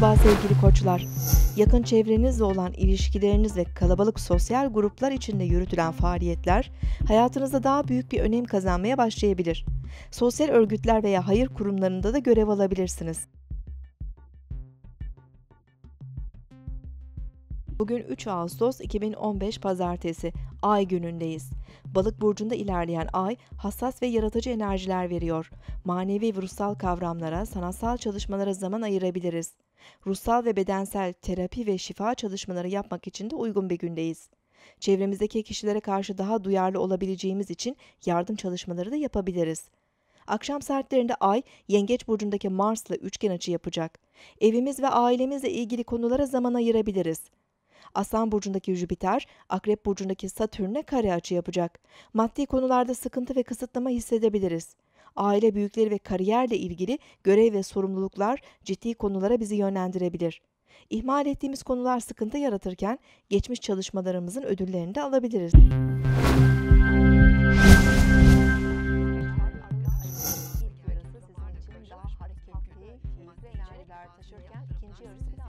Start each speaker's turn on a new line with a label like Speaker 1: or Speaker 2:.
Speaker 1: Merhaba sevgili koçlar. Yakın çevrenizle olan ilişkileriniz ve kalabalık sosyal gruplar içinde yürütülen faaliyetler hayatınızda daha büyük bir önem kazanmaya başlayabilir. Sosyal örgütler veya hayır kurumlarında da görev alabilirsiniz. Bugün 3 Ağustos 2015 Pazartesi, Ay günündeyiz. Balık burcunda ilerleyen Ay, hassas ve yaratıcı enerjiler veriyor. Manevi ve ruhsal kavramlara, sanatsal çalışmalara zaman ayırabiliriz. Ruhsal ve bedensel terapi ve şifa çalışmaları yapmak için de uygun bir gündeyiz. Çevremizdeki kişilere karşı daha duyarlı olabileceğimiz için yardım çalışmaları da yapabiliriz. Akşam saatlerinde Ay, Yengeç burcundaki Mars'la üçgen açı yapacak. Evimiz ve ailemizle ilgili konulara zaman ayırabiliriz. Aslan burcundaki Jüpiter, Akrep burcundaki Satürn'e kare açı yapacak. Maddi konularda sıkıntı ve kısıtlama hissedebiliriz. Aile büyükleri ve kariyerle ilgili görev ve sorumluluklar ciddi konulara bizi yönlendirebilir. İhmal ettiğimiz konular sıkıntı yaratırken geçmiş çalışmalarımızın ödüllerini de alabiliriz.